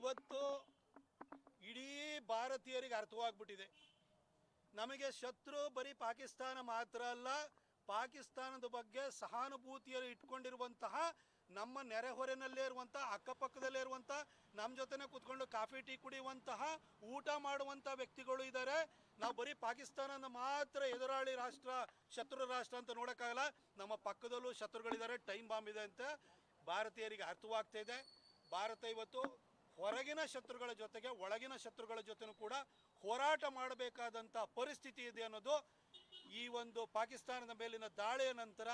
ಇವತ್ತು ಇಡೀ ಭಾರತೀಯರಿಗೆ ಅರ್ಥವಾಗ್ಬಿಟ್ಟಿದೆ. ನಮಗೆ ಶತ್ರು ಬರೀ ಪಾಕಿಸ್ತಾನ ಮಾತ್ರ ಅಲ್ಲ, ಪಾಕಿಸ್ತಾನದ ಬಗ್ಗೆ ಸಹಾನುಭೂತಿಯಲ್ಲಿ ಇಟ್ಕೊಂಡಿರುವಂತಹ ನಮ್ಮ ನೆರೆಹೊರೆನಲ್ಲೇ ಇರುವಂಥ ಅಕ್ಕಪಕ್ಕದಲ್ಲೇ ಇರುವಂಥ ನಮ್ಮ ಜೊತೆನೆ ಕೂತ್ಕೊಂಡು ಕಾಫಿ, ಟೀ ಕುಡಿಯುವಂತಹ, ಊಟ ಮಾಡುವಂಥ ವ್ಯಕ್ತಿಗಳು ಇದ್ದಾರೆ. ನಾವು ಬರೀ ಪಾಕಿಸ್ತಾನನ ಮಾತ್ರ ಎದುರಾಳಿ ರಾಷ್ಟ್ರ, ಶತ್ರು ರಾಷ್ಟ್ರ ಅಂತ ನೋಡೋಕ್ಕಾಗಲ್ಲ. ನಮ್ಮ ಪಕ್ಕದಲ್ಲೂ ಶತ್ರುಗಳಿದ್ದಾರೆ, ಟೈಮ್ ಬಾಂಬ್ ಇದೆ ಅಂತ ಭಾರತೀಯರಿಗೆ ಅರ್ಥವಾಗ್ತಾ ಇದೆ. ಭಾರತ ಇವತ್ತು ಹೊರಗಿನ ಶತ್ರುಗಳ ಜೊತೆಗೆ ಒಳಗಿನ ಶತ್ರುಗಳ ಜೊತೆನೂ ಕೂಡ ಹೋರಾಟ ಮಾಡಬೇಕಾದಂಥ ಪರಿಸ್ಥಿತಿ ಇದೆ ಅನ್ನೋದು ಈ ಒಂದು ಪಾಕಿಸ್ತಾನದ ಮೇಲಿನ ದಾಳಿಯ ನಂತರ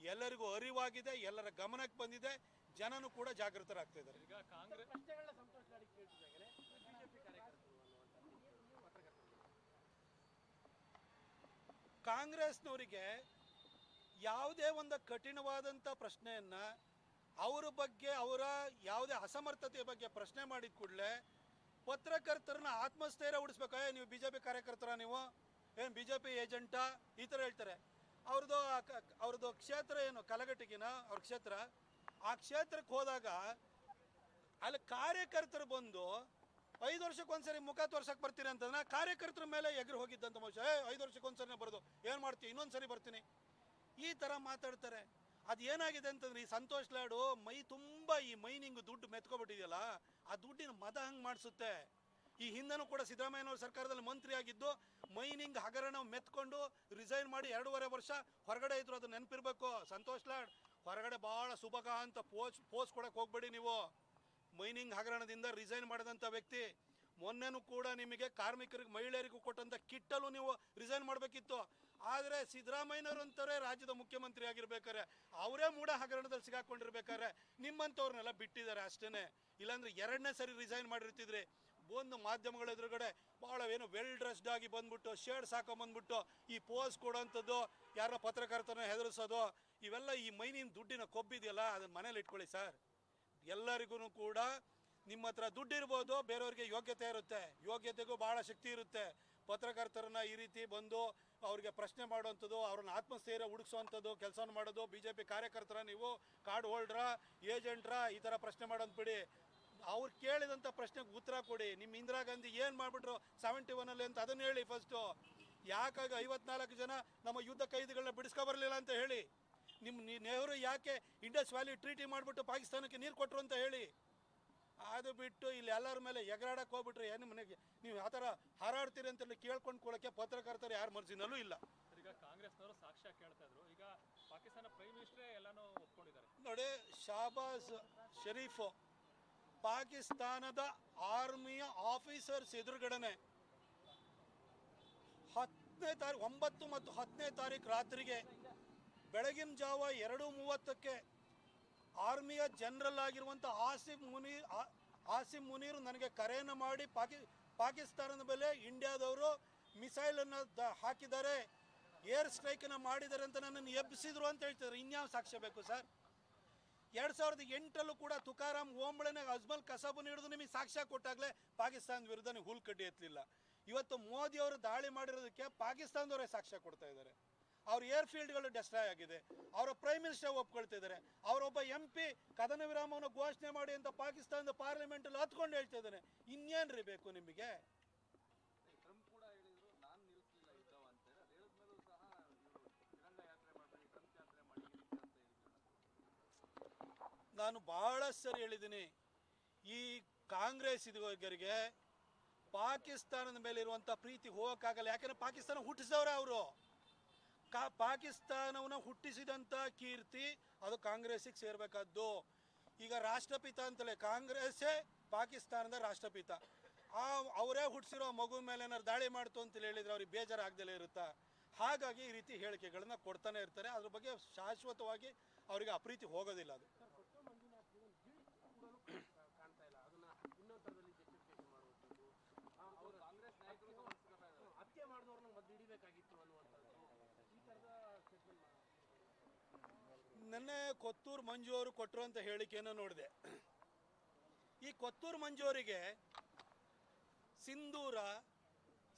ಎಲ್ಲರಿಗೂ ಅರಿವಾಗಿದೆ ಎಲ್ಲರ ಗಮನಕ್ಕೆ ಬಂದಿದೆ ಜನನು ಕೂಡ ಜಾಗೃತರಾಗ್ತಾ ಇದ್ದಾರೆ. ಕಾಂಗ್ರೆಸ್ನವರಿಗೆ ಯಾವುದೇ ಒಂದು ಕಠಿಣವಾದಂಥ ಪ್ರಶ್ನೆಯನ್ನ ಅವರ ಬಗ್ಗೆ, ಅವರ ಯಾವುದೇ ಅಸಮರ್ಥತೆಯ ಬಗ್ಗೆ ಪ್ರಶ್ನೆ ಮಾಡಿದ ಕೂಡಲೇ ಪತ್ರಕರ್ತರನ್ನ ಆತ್ಮಸ್ಥೈರ್ಯ ಉಡಿಸ್ಬೇಕು? ಏ, ನೀವು ಬಿ ಜೆ ಪಿ ಕಾರ್ಯಕರ್ತರ ನೀವು? ಏನು ಬಿ ಜೆ ಪಿ ಏಜೆಂಟಾ? ಈ ಥರ ಹೇಳ್ತಾರೆ. ಅವ್ರದ್ದು ಅವ್ರದ್ದು ಕ್ಷೇತ್ರ ಏನು? ಕಲಗಟ್ಟಿಗಿನ ಅವ್ರ ಕ್ಷೇತ್ರ. ಆ ಕ್ಷೇತ್ರಕ್ಕೆ ಹೋದಾಗ ಅಲ್ಲಿ ಕಾರ್ಯಕರ್ತರು ಬಂದು, ಐದು ವರ್ಷಕ್ಕೊಂದ್ಸರಿ ಮುಖ ತೋರ್ಸಕ್ ಬರ್ತೀನಿ ಅಂತಂದ್ರೆ ಕಾರ್ಯಕರ್ತರ ಮೇಲೆ ಎಗರು ಹೋಗಿದ್ದಂತ ಮನುಷ್ಯ ಐದು ವರ್ಷಕ್ಕೆ ಒಂದ್ಸರಿ ಬರೋದು. ಏನು ಮಾಡ್ತೀನಿ ಇನ್ನೊಂದ್ಸರಿ ಬರ್ತೀನಿ. ಈ ಥರ ಮಾತಾಡ್ತಾರೆ. ಅದು ಏನಾಗಿದೆ ಅಂತಂದ್ರೆ ಈ ಸಂತೋಷ್ ಲಾಡು ಮೈ ತುಂಬ ಈ ಮೈನಿಂಗ್ ದುಡ್ಡು ಮೆತ್ಕೊಬಿಟ್ಟಿದೆಯಲ್ಲ, ಆ ದುಡ್ಡಿನ ಮದ ಹಂಗೆ ಮಾಡಿಸುತ್ತೆ. ಈ ಹಿಂದನೂ ಕೂಡ ಸಿದ್ದರಾಮಯ್ಯನವ್ರ ಸರ್ಕಾರದಲ್ಲಿ ಮಂತ್ರಿ ಆಗಿದ್ದು ಮೈನಿಂಗ್ ಹಗರಣ ಮೆತ್ಕೊಂಡು ರಿಸೈನ್ ಮಾಡಿ ಎರಡೂವರೆ ವರ್ಷ ಹೊರಗಡೆ ಇದ್ರು ಅದು ನೆನಪಿರ್ಬೇಕು. ಸಂತೋಷ್ ಲಾಡ್, ಹೊರಗಡೆ ಭಾಳ ಸುಭಗ ಅಂತ ಪೋಸ್ ಪೋಸ್ ಕೊಡಕ್ಕೆ ಹೋಗ್ಬೇಡಿ ನೀವು. ಮೈನಿಂಗ್ ಹಗರಣದಿಂದ ರಿಸೈನ್ ಮಾಡಿದಂಥ ವ್ಯಕ್ತಿ, ಮೊನ್ನೆನೂ ಕೂಡ ನಿಮಗೆ ಕಾರ್ಮಿಕರಿಗೆ, ಮಹಿಳೆಯರಿಗೂ ಕೊಟ್ಟಂಥ ಕಿಟ್ಟಲು ನೀವು ರಿಸೈನ್ ಮಾಡಬೇಕಿತ್ತು. ಆದರೆ ಸಿದ್ದರಾಮಯ್ಯನವರಂತವರೇ ರಾಜ್ಯದ ಮುಖ್ಯಮಂತ್ರಿ ಆಗಿರ್ಬೇಕಾರೆ ಅವರೇ ಮೂಢ ಹಗರಣದಲ್ಲಿ ಸಿಗಾಕೊಂಡಿರ್ಬೇಕಾದ್ರೆ ನಿಮ್ಮಂಥವ್ರನ್ನೆಲ್ಲ ಬಿಟ್ಟಿದ್ದಾರೆ ಅಷ್ಟೇ ಇಲ್ಲಾಂದ್ರೆ ಎರಡನೇ ಸರಿ ರಿಸೈನ್ ಮಾಡಿರ್ತಿದ್ರಿ ಒಂದು ಮಾಧ್ಯಮಗಳ ಎದುರುಗಡೆ ಭಾಳ ಏನು ವೆಲ್ ಡ್ರೆಸ್ಡ್ ಆಗಿ ಬಂದ್ಬಿಟ್ಟು ಶೇಡ್ಸ್ ಹಾಕೊಂಬಂದ್ಬಿಟ್ಟು ಈ ಪೋಸ್ ಕೊಡೋಂಥದ್ದು ಯಾರೋ ಪತ್ರಕರ್ತನ ಹೆದರಿಸೋದು, ಇವೆಲ್ಲ ಈ ಮೈನಿನ ದುಡ್ಡಿನ ಕೊಬ್ಬಿದೆಯಲ್ಲ, ಅದನ್ನ ಮನೇಲಿ ಇಟ್ಕೊಳ್ಳಿ ಸರ್ ಎಲ್ಲರಿಗೂ ಕೂಡ ನಿಮ್ಮ ಹತ್ರ ದುಡ್ಡು ಇರ್ಬೋದು ಬೇರೆಯವ್ರಿಗೆ ಯೋಗ್ಯತೆ ಇರುತ್ತೆ. ಯೋಗ್ಯತೆಗೂ ಭಾಳ ಶಕ್ತಿ ಇರುತ್ತೆ. ಪತ್ರಕರ್ತರನ್ನ ಈ ರೀತಿ ಬಂದು ಅವ್ರಿಗೆ ಪ್ರಶ್ನೆ ಮಾಡುವಂಥದ್ದು, ಅವ್ರನ್ನ ಆತ್ಮಸ್ಥೈರ್ಯ ಹುಡುಕ್ಸೋವಂಥದ್ದು, ಕೆಲಸವನ್ನು ಮಾಡೋದು ಬಿ ಜೆ ಕಾರ್ಯಕರ್ತರ ನೀವು, ಕಾರ್ಡ್ ಹೋಲ್ಡ್ರ, ಏಜೆಂಟ್ರ, ಈ ಥರ ಪ್ರಶ್ನೆ ಮಾಡೋದು ಬಿಡಿ. ಅವ್ರು ಕೇಳಿದಂಥ ಪ್ರಶ್ನೆಗೆ ಉತ್ತರ ಕೊಡಿ. ನಿಮ್ಮ ಇಂದಿರಾ ಗಾಂಧಿ ಏನು ಮಾಡಿಬಿಟ್ರು ಸೆವೆಂಟಿ ಒನಲ್ಲಿ ಅಂತ ಅದನ್ನು ಹೇಳಿ ಫಸ್ಟು ಯಾಕಾಗ ಐವತ್ನಾಲ್ಕು ಜನ ನಮ್ಮ ಯುದ್ಧ ಕೈದಿಗಳನ್ನ ಬಿಡಿಸ್ಕೊಬರಲಿಲ್ಲ ಅಂತ ಹೇಳಿ. ನಿಮ್ಮ ನೆಹರು ಯಾಕೆ ಇಂಡಸ್ ವ್ಯಾಲಿ ಟ್ರೀಟಿ ಮಾಡಿಬಿಟ್ಟು ಪಾಕಿಸ್ತಾನಕ್ಕೆ ನೀರು ಕೊಟ್ಟರು ಅಂತ ಹೇಳಿ. ಅದು ಬಿಟ್ಟು ಇಲ್ಲಿ ಎಲ್ಲರ ಮೇಲೆ ಎಗರಾಡಕ್ಕೆ ಹೋಗ್ಬಿಟ್ರೆ ಏನು ಮನೆಗೆ? ನೀವು ಯಾವ ಥರ ಹಾರಾಡ್ತೀರಿ ಅಂತ ಕೇಳ್ಕೊಂಡು ಕೊಡೋಕ್ಕೆ ಪತ್ರಕರ್ತರು ಯಾರ ಮರ್ಜಿನಲ್ಲೂ ಇಲ್ಲ. ಈಗ ಕಾಂಗ್ರೆಸ್ನವರು ಸಾಕ್ಷ್ಯ ಕೇಳ್ತಾ ಇದ್ರು. ಈಗ ಪಾಕಿಸ್ತಾನ ಪ್ರೈಮ್ ಮಿನಿಸ್ಟ್ರೇ ಎಲ್ಲಾನು ಒಪ್ಕೊಂಡಿದ್ದಾರೆ. ನೋಡಿ ಶಾಬಾಜ್ ಶರೀಫು ಪಾಕಿಸ್ತಾನದ ಆರ್ಮಿಯ ಆಫೀಸರ್ಸ್ ಎದುರುಗಡೆನೆ ಹತ್ತನೇ ತಾರೀಕು ಒಂಬತ್ತು ಮತ್ತು ಹತ್ತನೇ ತಾರೀಕು ರಾತ್ರಿಗೆ ಬೆಳಗಿನ ಜಾವ ಎರಡು ಮೂವತ್ತಕ್ಕೆ ಆರ್ಮಿಯ ಜನರಲ್ ಆಗಿರುವಂಥ ಆಸಿಫ್ ಮುನೀರ್ ಆಸಿಫ್ ಮುನೀರ್ ನನಗೆ ಕರೆಯನ್ನು ಮಾಡಿ ಪಾಕಿ, ಪಾಕಿಸ್ತಾನದ ಮೇಲೆ ಇಂಡಿಯಾದವರು ಮಿಸೈಲನ್ನು ದ, ಹಾಕಿದ್ದಾರೆ. ಏರ್ ಸ್ಟ್ರೈಕನ್ನು ಮಾಡಿದ್ದಾರೆ ಅಂತ ನನ್ನನ್ನು ಎಬ್ಬಿಸಿದ್ರು ಅಂತ ಹೇಳ್ತಿದ್ರು ಇನ್ಯಾವ ಸಾಕ್ಷ್ಯ ಬೇಕು ಸರ್? ಎರಡು ಸಾವಿರದ ಎಂಟರಲ್ಲೂ ಕೂಡ ತುಕಾರಾಮ್ ಓಂಬಳೆನ ಅಜ್ಮಲ್ ಕಸಬನ್ನು ಹಿಡಿದು ನಿಮಗೆ ಸಾಕ್ಷ್ಯ ಕೊಟ್ಟಾಗಲೇ ಪಾಕಿಸ್ತಾನದ ವಿರುದ್ಧ ನೀವು ಹುಲ್ಕಡ್ಡಿ ಎತ್ತಲಿಲ್ಲ. ಇವತ್ತು ಮೋದಿ ಅವರು ದಾಳಿ ಮಾಡಿರೋದಕ್ಕೆ ಪಾಕಿಸ್ತಾನದವರೇ ಸಾಕ್ಷ್ಯ ಕೊಡ್ತಾ ಇದ್ದಾರೆ. ಅವ್ರ ಏರ್ ಫೀಲ್ಡ್ಗಳು ಡೆಸ್ಟ್ರಾಯ್ ಆಗಿದೆ. ಅವರ ಪ್ರೈಮ್ ಮಿನಿಸ್ಟರ್ ಒಪ್ಕೊಳ್ತಾ ಇದ್ದಾರೆ ಅವರೊಬ್ಬ ಎಂ ಪಿ ಕದನ ವಿರಾಮವನ್ನು ಘೋಷಣೆ ಮಾಡಿ ಅಂತ ಪಾಕಿಸ್ತಾನದ ಪಾರ್ಲಿಮೆಂಟಲ್ಲಿ ಹತ್ಕೊಂಡು ಹೇಳ್ತಾ ಇದ್ದಾನೆ. ಇನ್ನೇನ್ರಿ ಬೇಕು ನಿಮಗೆ? ನಾನು ಬಹಳ ಸರಿ ಹೇಳಿದ್ದೀನಿ. ಈ ಕಾಂಗ್ರೆಸ್ ಇದರಿಗೆ ಪಾಕಿಸ್ತಾನದ ಮೇಲೆ ಇರುವಂಥ ಪ್ರೀತಿ ಹೋಗಕ್ಕಾಗಲ್ಲ. ಯಾಕಂದ್ರೆ ಪಾಕಿಸ್ತಾನ ಹುಟ್ಟಿಸವ್ರೆ ಅವರು. ಕಾ ಪಾಕಿಸ್ತಾನವನ್ನ ಹುಟ್ಟಿಸಿದಂಥ ಕೀರ್ತಿ ಅದು ಕಾಂಗ್ರೆಸ್ಸಿಗೆ ಸೇರಬೇಕಾದ್ದು. ಈಗ ರಾಷ್ಟ್ರಪಿತ ಅಂತಲೇ ಕಾಂಗ್ರೆಸ್ಸೇ ಪಾಕಿಸ್ತಾನದ ರಾಷ್ಟ್ರಪಿತ. ಆ ಅವರೇ ಹುಟ್ಟಿಸಿರೋ ಮಗು ಮೇಲೆ ಏನಾದ್ರು ದಾಳಿ ಮಾಡ್ತು ಅಂತ ಹೇಳಿದ್ರೆ ಅವ್ರಿಗೆ ಬೇಜಾರಾಗ್ದಲೇ ಇರುತ್ತಾ? ಹಾಗಾಗಿ ಈ ರೀತಿ ಹೇಳಿಕೆಗಳನ್ನ ಕೊಡ್ತಾನೆ ಇರ್ತಾರೆ. ಅದ್ರ ಬಗ್ಗೆ ಶಾಶ್ವತವಾಗಿ ಅವರಿಗೆ ಅಪ್ರೀತಿ ಹೋಗೋದಿಲ್ಲ ಅದು ಸರ್ ಕೊಟ್ಟು ಮಂಜುನಾಥ್ಗೆ ಒಂದು ಗಿಲ್ಟ್ ಕೂಡ ಕಾಣ್ತಾ ಇಲ್ಲ ಅದನ್ನ ಇನ್ನೊಂದು ಥರದಲ್ಲಿ ಜಸ್ಟಿಫಿಕೇಶನ್ ಮಾಡುವಂಥದ್ದು ಆ, ಅವರು ಕಾಂಗ್ರೆಸ್ ನಾಯಕರು ಗಮನಿಸ್ಕೊತಾ ಇದ್ದಾರೆ ಹತ್ಯೆ ಮಾಡಿದವ್ರನ್ನ ಮೊದಲು ಹಿಡಿಬೇಕಾಗಿತ್ತು ಅನ್ನುವಂಥದ್ದು ಈ ಥರದ ಸ್ಟೇಟ್ಮೆಂಟ್ ನೆನ್ನೆ ಕೊತ್ತೂರು ಮಂಜು ಅವರು ಅಂತ ಹೇಳಿಕೆಯನ್ನು ನೋಡಿದೆ. ಈ ಕೊತ್ತೂರು ಮಂಜು ಅವರಿಗೆ ಸಿಂಧೂರ,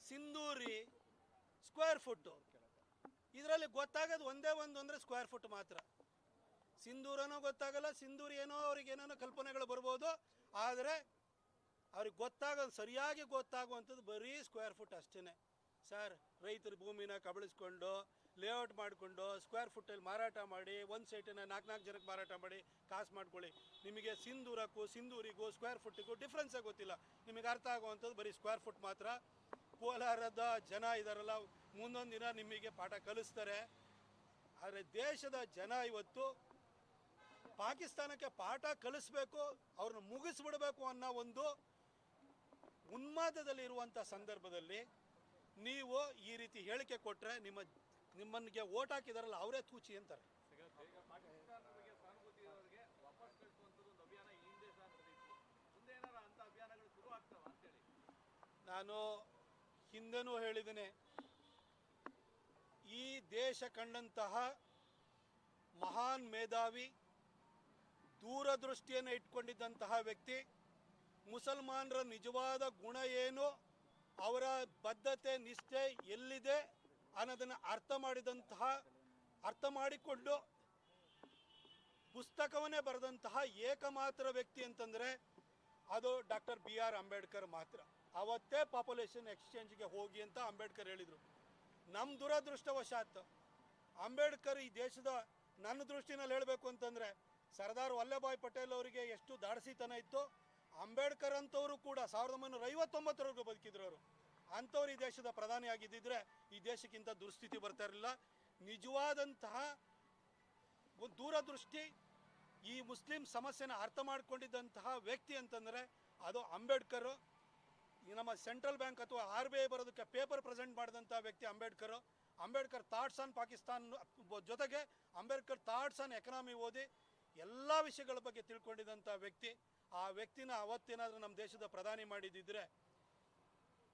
ಸಿಂಧೂರಿ ಸ್ಕ್ವೇರ್ ಫುಟ್ಟು ಇದರಲ್ಲಿ ಗೊತ್ತಾಗೋದು ಒಂದೇ ಒಂದು ಅಂದರೆ ಸ್ಕ್ವೇರ್ ಫುಟ್ ಮಾತ್ರ. ಸಿಂಧೂರನೋ ಗೊತ್ತಾಗಲ್ಲ, ಸಿಂಧೂರಿ ಏನೋ ಅವ್ರಿಗೆ ಏನೇನೋ ಕಲ್ಪನೆಗಳು ಬರ್ಬೋದು, ಆದರೆ ಅವ್ರಿಗೆ ಗೊತ್ತಾಗೋದು, ಸರಿಯಾಗಿ ಗೊತ್ತಾಗುವಂಥದ್ದು ಬರೀ ಸ್ಕ್ವೇರ್ ಫುಟ್ ಅಷ್ಟೇ ಸರ್, ರೈತರ ಭೂಮಿನ ಕಬಳಿಸ್ಕೊಂಡು ಲೇಔಟ್ ಮಾಡಿಕೊಂಡು ಸ್ಕ್ವೇರ್ ಫುಟ್ಟಲ್ಲಿ ಮಾರಾಟ ಮಾಡಿ, ಒಂದು ಸೈಟನ್ನು ನಾಲ್ಕು ನಾಲ್ಕು ಜನಕ್ಕೆ ಮಾರಾಟ ಮಾಡಿ, ಕಾಸು ಮಾಡ್ಕೊಳ್ಳಿ. ನಿಮಗೆ ಸಿಂಧೂರಕ್ಕೂ, ಸಿಂಧೂರಿಗೂ, ಸ್ಕ್ವೇರ್ ಫುಟ್ಟಿಗೂ ಡಿಫ್ರೆನ್ಸೇ ಗೊತ್ತಿಲ್ಲ. ನಿಮಗೆ ಅರ್ಥ ಆಗುವಂಥದ್ದು ಬರೀ ಸ್ಕ್ವೇರ್ ಫುಟ್ ಮಾತ್ರ. ಕೋಲಾರದ ಜನ ಇದಾರಲ್ಲ, ಮುಂದೊಂದು ದಿನ ನಿಮಗೆ ಪಾಠ ಕಲಿಸ್ತಾರೆ. ಆದರೆ ದೇಶದ ಜನ ಇವತ್ತು ಪಾಕಿಸ್ತಾನಕ್ಕೆ ಪಾಠ ಕಲಿಸ್ಬೇಕು, ಅವ್ರನ್ನ ಮುಗಿಸ್ಬಿಡಬೇಕು ಅನ್ನೋ ಒಂದು ಉನ್ಮಾದದಲ್ಲಿರುವಂಥ ಸಂದರ್ಭದಲ್ಲಿ ನೀವು ಈ ರೀತಿ ಹೇಳಿಕೆ ಕೊಟ್ಟರೆ ನಿಮ್ಮ ನಿಮ್ಮನಿಗೆ ಓಟ್ ಹಾಕಿದಾರಲ್ಲ, ಅವರೇ ತೂಚಿ ಅಂತಾರೆ. ನಾನು ಹಿಂದೆನೂ ಹೇಳಿದ್ದೇನೆ, ಈ ದೇಶ ಕಂಡಂತಹ ಮಹಾನ್ ಮೇಧಾವಿ, ದೂರದೃಷ್ಟಿಯನ್ನು ಇಟ್ಕೊಂಡಿದ್ದಂತಹ ವ್ಯಕ್ತಿ, ಮುಸಲ್ಮಾನರ ನಿಜವಾದ ಗುಣ ಏನು, ಅವರ ಬದ್ಧತೆ, ನಿಷ್ಠೆ ಎಲ್ಲಿದೆ ಅನ್ನೋದನ್ನು ಅರ್ಥ ಮಾಡಿದಂತಹ, ಅರ್ಥ ಮಾಡಿಕೊಂಡು ಪುಸ್ತಕವನ್ನೇ ಬರೆದಂತಹ ಏಕಮಾತ್ರ ವ್ಯಕ್ತಿ ಅಂತಂದರೆ ಅದು ಡಾಕ್ಟರ್ ಬಿ ಆರ್ ಅಂಬೇಡ್ಕರ್ ಮಾತ್ರ. ಅವತ್ತೇ ಪಾಪ್ಯುಲೇಷನ್ ಎಕ್ಸ್ಚೇಂಜ್ಗೆ ಹೋಗಿ ಅಂತ ಅಂಬೇಡ್ಕರ್ ಹೇಳಿದರು. ನಮ್ಮ ದುರದೃಷ್ಟವಶಾತ್ ಅಂಬೇಡ್ಕರ್ ಈ ದೇಶದ ನನ್ನ ದೃಷ್ಟಿನಲ್ಲಿ ಹೇಳಬೇಕು ಅಂತಂದರೆ ಸರ್ದಾರ್ ವಲ್ಲಭಾಯ್ ಪಟೇಲ್ ಅವರಿಗೆ ಎಷ್ಟು ದಾಡಸಿತನ ಇತ್ತು, ಅಂಬೇಡ್ಕರ್ ಅಂತವರು ಕೂಡ ಸಾವಿರದ ಒಂಬೈನೂರ ಐವತ್ತೊಂಬತ್ತರವರೆಗೂ ಬದುಕಿದ್ರು ಅವರು. ಅಂಥವ್ರು ಈ ದೇಶದ ಪ್ರಧಾನಿ ಆಗಿದ್ದಿದ್ರೆ ಈ ದೇಶಕ್ಕಿಂತ ದುಸ್ಥಿತಿ ಬರ್ತಾ ಇರಲಿಲ್ಲ. ನಿಜವಾದಂತಹ ಒಂದು ದೂರದೃಷ್ಟಿ ಈ ಮುಸ್ಲಿಂ ಸಮಸ್ಯೆನ ಅರ್ಥ ಮಾಡ್ಕೊಂಡಿದ್ದಂತಹ ವ್ಯಕ್ತಿ ಅಂತಂದರೆ ಅದು ಅಂಬೇಡ್ಕರ್. ನಮ್ಮ ಸೆಂಟ್ರಲ್ ಬ್ಯಾಂಕ್ ಅಥವಾ ಆರ್ ಬಿ ಐ ಬರೋದಕ್ಕೆ ಪೇಪರ್ ಪ್ರೆಸೆಂಟ್ ಮಾಡಿದಂಥ ವ್ಯಕ್ತಿ ಅಂಬೇಡ್ಕರ್. ಅಂಬೇಡ್ಕರ್ ಥಾಟ್ಸ್ ಆನ್ ಪಾಕಿಸ್ತಾನ್ ಜೊತೆಗೆ ಅಂಬೇಡ್ಕರ್ ಥಾಟ್ಸ್ ಆನ್ ಎಕನಾಮಿ ಓದಿ ಎಲ್ಲ ವಿಷಯಗಳ ಬಗ್ಗೆ ತಿಳ್ಕೊಂಡಿದ್ದಂಥ ವ್ಯಕ್ತಿ. ಆ ವ್ಯಕ್ತಿನ ಅವತ್ತೇನಾದರೂ ನಮ್ಮ ದೇಶದ ಪ್ರಧಾನಿ ಮಾಡಿದ್ದಿದ್ರೆ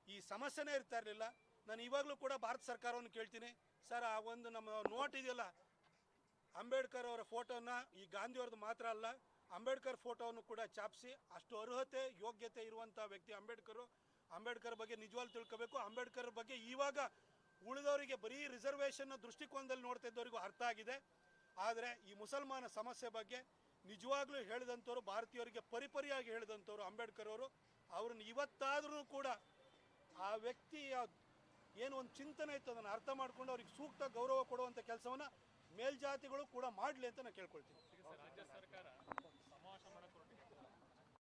ಈ ಸಮಸ್ಯೆನೇ ಇರ್ತಾ ಇರಲಿಲ್ಲ. ನಾನು ಇವಾಗಲೂ ಕೂಡ ಭಾರತ ಸರ್ಕಾರವನ್ನು ಕೇಳ್ತೀನಿ. ಸರ್, ಆ ಒಂದು ನಮ್ಮ ನೋಟ್ ಇದೆಯಲ್ಲ, ಅಂಬೇಡ್ಕರ್ ಅವರ ಫೋಟೋನ, ಈ ಗಾಂಧಿಯವ್ರದ್ದು ಮಾತ್ರ ಅಲ್ಲ, ಅಂಬೇಡ್ಕರ್ ಫೋಟೋವನ್ನು ಕೂಡ ಚಾಪಿಸಿ, ಅಷ್ಟು ಅರ್ಹತೆ, ಯೋಗ್ಯತೆ ಇರುವಂಥ ವ್ಯಕ್ತಿ ಅಂಬೇಡ್ಕರು. ಅಂಬೇಡ್ಕರ್ ಬಗ್ಗೆ ನಿಜವಾಗಿ ತಿಳ್ಕೋಬೇಕು. ಅಂಬೇಡ್ಕರ್ ಬಗ್ಗೆ ಇವಾಗ ಉಳಿದವರಿಗೆ ಬರೀ ರಿಸರ್ವೇಷನ್ನ ದೃಷ್ಟಿಕೋನದಲ್ಲಿ ನೋಡ್ತಾ ಇದ್ದವರಿಗೂ ಅರ್ಥ ಆಗಿದೆ. ಆದರೆ ಈ ಮುಸಲ್ಮಾನ ಸಮಸ್ಯೆ ಬಗ್ಗೆ ನಿಜವಾಗ್ಲೂ ಹೇಳಿದಂಥವ್ರು ಭಾರತೀಯರಿಗೆ ಪರಿಪರಿಯಾಗಿ ಹೇಳಿದಂಥವ್ರು ಅಂಬೇಡ್ಕರ್ ಅವರು. ಅವ್ರನ್ನ ಇವತ್ತಾದ್ರೂ ಕೂಡ ಆ ವ್ಯಕ್ತಿಯ ಏನು ಒಂದು ಚಿಂತನೆ ಇತ್ತು, ಅದನ್ನು ಅರ್ಥ ಮಾಡಿಕೊಂಡು ಅವ್ರಿಗೆ ಸೂಕ್ತ ಗೌರವ ಕೊಡುವಂಥ ಕೆಲಸವನ್ನು ಮೇಲ್ಜಾತಿಗಳು ಕೂಡ ಮಾಡಲಿ ಅಂತ ನಾನು ಕೇಳ್ಕೊಳ್ತೀನಿ.